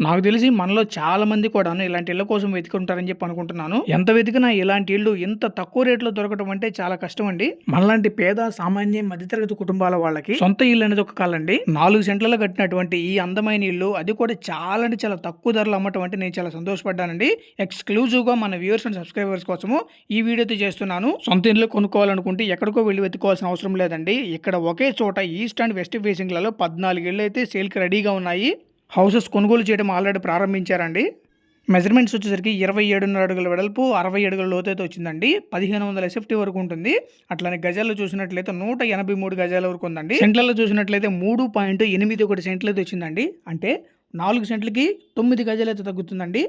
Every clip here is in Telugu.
నాకు తెలిసి మనలో చాలా మంది కూడాను ఇలాంటి ఇళ్ళ కోసం వెతుకుంటారని చెప్పి అనుకుంటున్నాను. ఎంత వెతికినా ఇలాంటి ఇల్లు ఇంత తక్కువ రేట్లో దొరకడం అంటే చాలా కష్టం అండి మనలాంటి పేద సామాన్య మధ్యతరగతి కుటుంబాల వాళ్ళకి సొంత ఇల్లు అనేది ఒక కాలండి. నాలుగు సెంట్లలో కట్టినటువంటి ఈ అందమైన ఇల్లు అది కూడా చాలా అంటే చాలా తక్కువ ధరలు అమ్మటం అంటే నేను చాలా సంతోషపడ్డానండి. ఎక్స్క్లూజివ్గా మన వ్యూవర్స్ అండ్ సబ్స్క్రైబర్స్ కోసము ఈ వీడియోతో చేస్తున్నాను. సొంత ఇల్లు కొనుక్కోవాలనుకుంటే ఎక్కడికో వెళ్ళి వెతుకోవాల్సిన అవసరం లేదండి. ఇక్కడ ఒకే చోట ఈస్ట్ అండ్ వెస్ట్ ఫేసింగ్లలో పద్నాలుగు ఇళ్ళు అయితే సేల్కి రెడీగా ఉన్నాయి. హౌసెస్ కొనుగోలు చేయడం ఆల్రెడీ ప్రారంభించారండి. మెజర్మెంట్స్ వచ్చేసరికి ఇరవై ఏడున్నర అడుగుల వెడల్పు అరవై అడుగుల లోతైతే వచ్చిందండి. పదిహేను వందల ఎస్ఎఫ్టీ వరకు ఉంటుంది. అట్లానే గజాల్లో చూసినట్లయితే నూట ఎనభై మూడు గజాల వరకు ఉందండి. సెంట్లలో చూసినట్లయితే మూడు పాయింట్ ఎనిమిది ఒకటి సెంట్లు అయితే వచ్చిందండి. అంటే నాలుగు సెంట్లకి తొమ్మిది గజాలు అయితే తగ్గుతుందండి.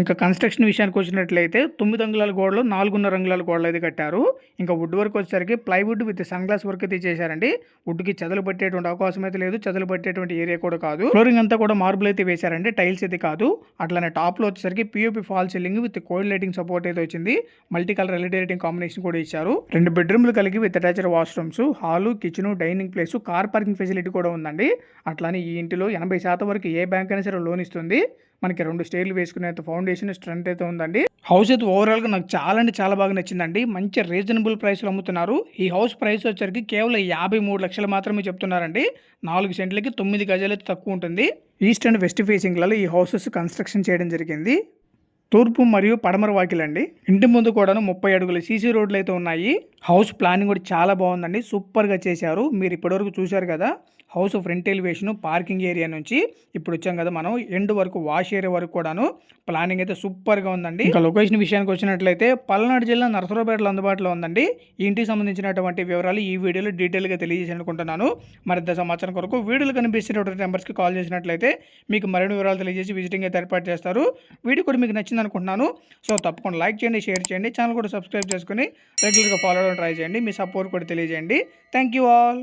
ఇంకా కన్స్ట్రక్షన్ విషయానికి వచ్చినట్లయితే తొమ్మిది అంగుళాల గోడలు నాలుగున్నర అంగుళాల గోడలు అయితే కట్టారు. ఇంకా వుడ్ వర్క్ వచ్చేసరికి plywood with sun glass work అయితే చేశారండి. వుడ్కి చెదలు పట్టేటువంటి అవకాశం అయితే లేదు. చెదలు పట్టేటువంటి ఏరియా కూడా కాదు. ఫ్లోరింగ్ అంతా కూడా మార్బుల్ అయితే వేశారండి. టైల్స్ అయితే కాదు. అట్లానే టాప్లో వచ్చేసరికి POP fall ceiling with cold lighting support అయితే వచ్చింది. Multi colour LED lighting combination కూడా ఇచ్చారు. రెండు బెడ్రూమ్లు కలిగి with attached washrooms hall kitchen dining place car parking facility కూడా ఉందండి. అట్లానే ఈ ఇంటిలో ఎనభై శాతం వరకు ఏ బ్యాంక్ అయినా సరే లోన్ ఇస్తుంది. మనకి రెండు స్టేర్లు వేసుకునేంత ఫౌండేషన్ స్ట్రెంత్ అయితే ఉందండి. హౌస్ అయితే ఓవరాల్గా నాకు చాలా అంటే చాలా బాగా నచ్చిందండి. మంచి రీజనబుల్ ప్రైస్లో అమ్ముతున్నారు. ఈ హౌస్ ప్రైస్ వచ్చరికి కేవలం యాభై మూడు లక్షలు మాత్రమే చెప్తున్నారండి. నాలుగు సెంట్లకి తొమ్మిది గజాలు అయితే తక్కువ ఉంటుంది. ఈస్ట్ అండ్ వెస్ట్ ఫేసింగ్లలో ఈ హౌసెస్ కన్స్ట్రక్షన్ చేయడం జరిగింది. తూర్పు మరియు పడమర వాకిలండి. ఇంటి ముందు కూడాను ముప్పై అడుగుల సీసీ రోడ్లు అయితే ఉన్నాయి. హౌస్ ప్లానింగ్ కూడా చాలా బాగుందండి. సూపర్గా చేశారు. మీరు ఇప్పటివరకు చూశారు కదా. House front elevation parking area నుంచి ఇప్పుడు వచ్చాం కదా మనం. ఎండ్ వరకు వాష్ ఏరియా వరకు కూడాను ప్లానింగ్ అయితే సూపర్గా ఉందండి. ఇంకా లొకేషన్ విషయానికి వచ్చినట్లయితే పల్నాడు జిల్లా నరసరావుపేటలో అందుబాటులో ఉందండి. ఈ ఇంటికి సంబంధించినటువంటి వివరాలు ఈ వీడియోలో డీటెయిల్గా తెలియజేసి అనుకుంటున్నాను మరింత సమాచారం కొరకు వీడియోలు కనిపిస్తున్నటువంటి నెంబర్స్కి కాల్ చేసినట్లయితే మీకు మరిన్ని వివరాలు తెలియజేసి విజిటింగ్ అయితే ఏర్పాటు చేస్తారు. వీడియో కూడా మీకు నచ్చింది అనుకుంటున్నాను సో తప్పకుండా లైక్ చేయండి షేర్ చేయండి ఛానల్ కూడా సబ్స్క్రైబ్ చేసుకుని రెగ్యులర్గా ఫాలో అవ్వడం ట్రై చేయండి. మీ సపోర్ట్ కూడా తెలియజేయండి. Thank you all.